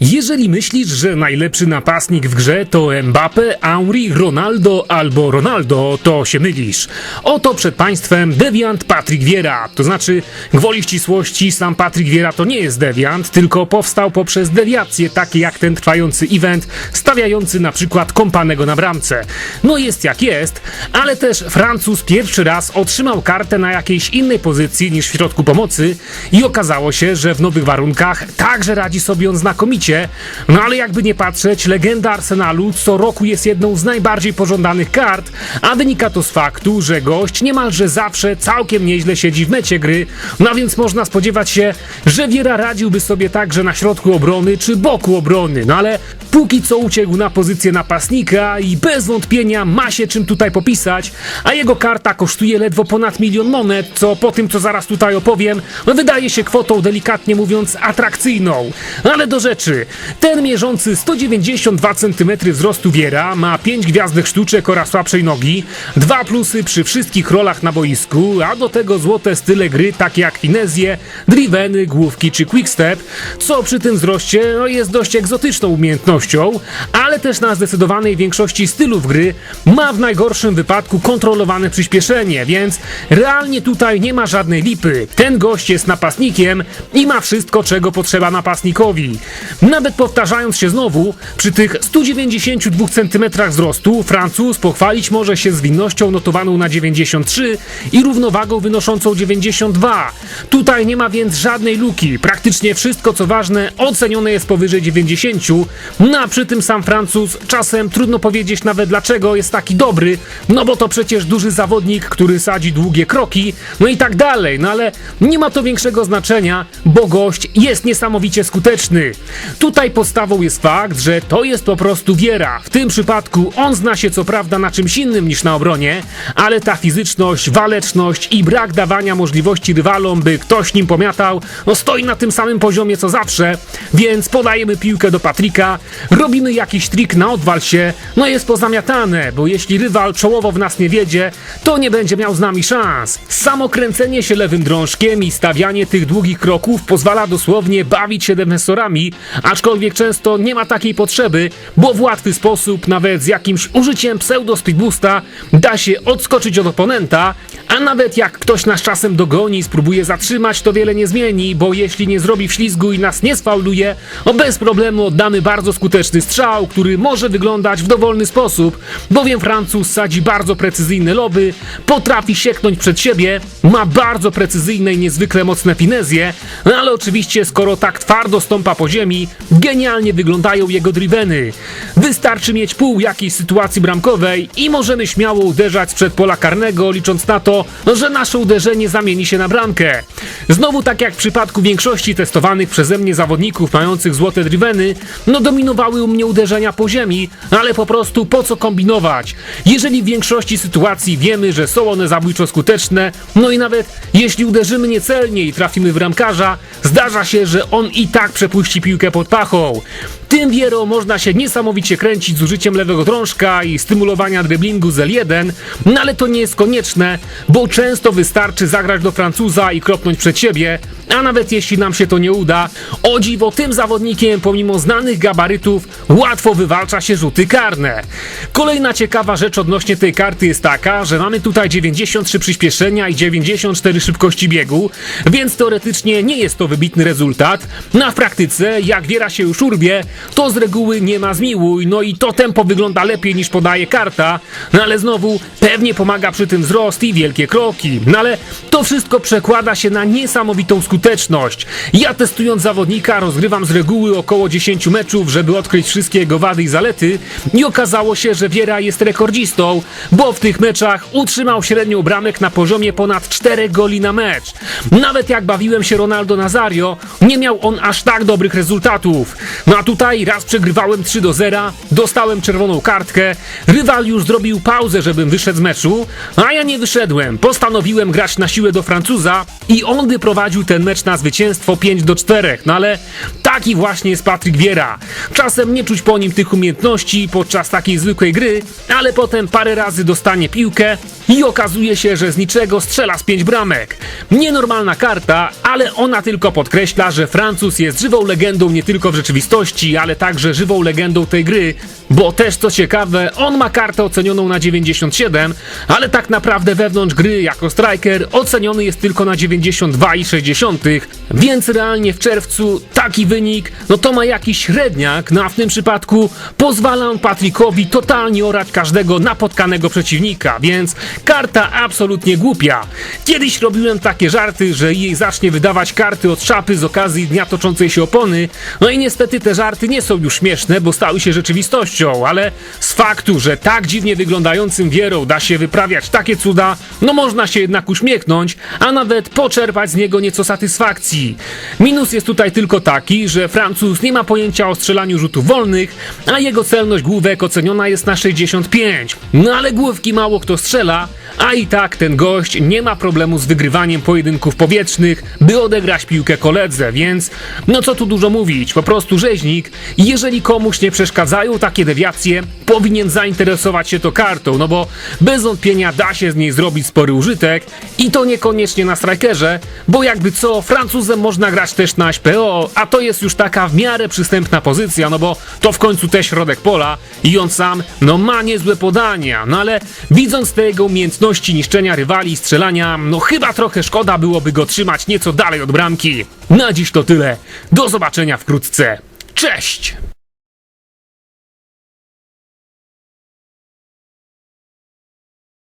Jeżeli myślisz, że najlepszy napastnik w grze to Mbappe, Henry, Ronaldo albo Ronaldo, to się mylisz. Oto przed Państwem dewiant Patryk Wiera. To znaczy, gwoli ścisłości, sam Patryk Wiera to nie jest dewiant, tylko powstał poprzez dewiacje takie jak ten trwający event, stawiający na przykład kompanego na bramce. No jest jak jest, ale też Francuz pierwszy raz otrzymał kartę na jakiejś innej pozycji niż w środku pomocy i okazało się, że w nowych warunkach także radzi sobie on znakomicie. No ale jakby nie patrzeć, legenda Arsenalu co roku jest jedną z najbardziej pożądanych kart, a wynika to z faktu, że gość niemalże zawsze całkiem nieźle siedzi w mecie gry, no więc można spodziewać się, że Wiera radziłby sobie także na środku obrony czy boku obrony, no ale póki co uciekł na pozycję napastnika i bez wątpienia ma się czym tutaj popisać, a jego karta kosztuje ledwo ponad milion monet, co po tym co zaraz tutaj opowiem, no wydaje się kwotą delikatnie mówiąc atrakcyjną. Ale do rzeczy, ten mierzący 192 cm wzrostu Wiera ma 5 gwiazdek sztuczek oraz słabszej nogi, dwa plusy przy wszystkich rolach na boisku, a do tego złote style gry takie jak finezje, driveny, główki czy quickstep, co przy tym wzroście no, jest dość egzotyczną umiejętnością, ale też na zdecydowanej większości stylów gry ma w najgorszym wypadku kontrolowane przyspieszenie, więc realnie tutaj nie ma żadnej lipy. Ten gość jest napastnikiem i ma wszystko, czego potrzeba napastnikowi. Nawet powtarzając się znowu, przy tych 192 cm wzrostu Francuz pochwalić może się zwinnością notowaną na 93 i równowagą wynoszącą 92. Tutaj nie ma więc żadnej luki. Praktycznie wszystko co ważne ocenione jest powyżej 90. No a przy tym sam Francuz czasem trudno powiedzieć nawet dlaczego jest taki dobry, no bo to przecież duży zawodnik, który sadzi długie kroki, no i tak dalej. No ale nie ma to większego znaczenia, bo gość jest niesamowicie skuteczny. Tutaj podstawą jest fakt, że to jest po prostu wiera. W tym przypadku on zna się co prawda na czymś innym niż na obronie, ale ta fizyczność, waleczność i brak dawania możliwości rywalom, by ktoś nim pomiatał, no stoi na tym samym poziomie co zawsze, więc podajemy piłkę do Patryka, robimy jakiś trik na odwal się, no jest pozamiatane, bo jeśli rywal czołowo w nas nie wiedzie, to nie będzie miał z nami szans. Samo kręcenie się lewym drążkiem i stawianie tych długich kroków pozwala dosłownie bawić się defensorami, aczkolwiek często nie ma takiej potrzeby, bo w łatwy sposób, nawet z jakimś użyciem pseudo speedboosta, da się odskoczyć od oponenta, a nawet jak ktoś nas czasem dogoni i spróbuje zatrzymać, to wiele nie zmieni, bo jeśli nie zrobi wślizgu i nas nie sfauluje, o bez problemu oddamy bardzo skuteczny strzał, który może wyglądać w dowolny sposób, bowiem Francuz sadzi bardzo precyzyjne loby, potrafi sieknąć przed siebie, ma bardzo precyzyjne i niezwykle mocne finezje, no ale oczywiście skoro tak twardo stąpa po ziemi, genialnie wyglądają jego driveny. Wystarczy mieć pół jakiejś sytuacji bramkowej i możemy śmiało uderzać sprzed pola karnego, licząc na to, że nasze uderzenie zamieni się na bramkę. Znowu tak jak w przypadku większości testowanych przeze mnie zawodników mających złote driveny, no dominowały u mnie uderzenia po ziemi, ale po prostu po co kombinować? Jeżeli w większości sytuacji wiemy, że są one zabójczo skuteczne, no i nawet jeśli uderzymy niecelnie i trafimy w ramkarza, zdarza się, że on i tak przepuści piłkę pod pachą. Tym wierą można się niesamowicie kręcić z użyciem lewego drążka i stymulowania driblingu z L1, no ale to nie jest konieczne, bo często wystarczy zagrać do Francuza i kropnąć przed siebie, a nawet jeśli nam się to nie uda, o dziwo tym zawodnikiem pomimo znanych gabarytów łatwo wywalcza się rzuty karne. Kolejna ciekawa rzecz odnośnie tej karty jest taka, że mamy tutaj 93 przyspieszenia i 94 szybkości biegu, więc teoretycznie nie jest to wybitny rezultat, a w praktyce jak wiera się już urwie, to z reguły nie ma zmiłuj, no i to tempo wygląda lepiej niż podaje karta, no ale znowu pewnie pomaga przy tym wzrost i wielkie kroki, no ale to wszystko przekłada się na niesamowitą skuteczność. Ja testując zawodnika rozgrywam z reguły około 10 meczów, żeby odkryć wszystkie jego wady i zalety i okazało się, że Wiera jest rekordzistą, bo w tych meczach utrzymał średnią bramek na poziomie ponad 4 goli na mecz. Nawet jak bawiłem się Ronaldo Nazario, nie miał on aż tak dobrych rezultatów. No a tutaj raz przegrywałem 3 do 0, dostałem czerwoną kartkę, rywal już zrobił pauzę, żebym wyszedł z meczu, a ja nie wyszedłem. Postanowiłem grać na siłę do Francuza i on wyprowadził ten mecz na zwycięstwo 5 do 4. No ale taki właśnie jest Patryk Wiera. Czasem nie czuć po nim tych umiejętności podczas takiej zwykłej gry, ale potem parę razy dostanie piłkę i okazuje się, że z niczego strzela z pięć bramek. Nienormalna karta, ale ona tylko podkreśla, że Francuz jest żywą legendą nie tylko w rzeczywistości, ale także żywą legendą tej gry, bo też co ciekawe, on ma kartę ocenioną na 97, ale tak naprawdę wewnątrz gry jako striker oceniony jest tylko na 92,6, więc realnie w czerwcu taki wynik, no to ma jakiś średniak, no a w tym przypadku pozwala on Patrickowi totalnie orać każdego napotkanego przeciwnika, więc karta absolutnie głupia. Kiedyś robiłem takie żarty, że jej zacznie wydawać karty od szapy z okazji dnia toczącej się opony, no i niestety te żarty nie są już śmieszne, bo stały się rzeczywistością, ale z faktu, że tak dziwnie wyglądającym wierą da się wyprawiać takie cuda, no można się jednak uśmiechnąć, a nawet poczerpać z niego nieco satysfakcji. Minus jest tutaj tylko taki, że Francuz nie ma pojęcia o strzelaniu rzutów wolnych, a jego celność główek oceniona jest na 65. No ale główki mało kto strzela, a i tak ten gość nie ma problemu z wygrywaniem pojedynków powietrznych, by odegrać piłkę koledze, więc no co tu dużo mówić, po prostu rzeźnik. Jeżeli komuś nie przeszkadzają takie dewiacje, powinien zainteresować się to kartą, no bo bez wątpienia da się z niej zrobić spory użytek i to niekoniecznie na strikerze, bo jakby co, Francuzem można grać też na HPO, a to jest już taka w miarę przystępna pozycja, no bo to w końcu też środek pola i on sam, no ma niezłe podania, no ale widząc te jego umiejętności niszczenia rywali strzelania, no chyba trochę szkoda byłoby go trzymać nieco dalej od bramki. Na dziś to tyle. Do zobaczenia wkrótce. Cześć!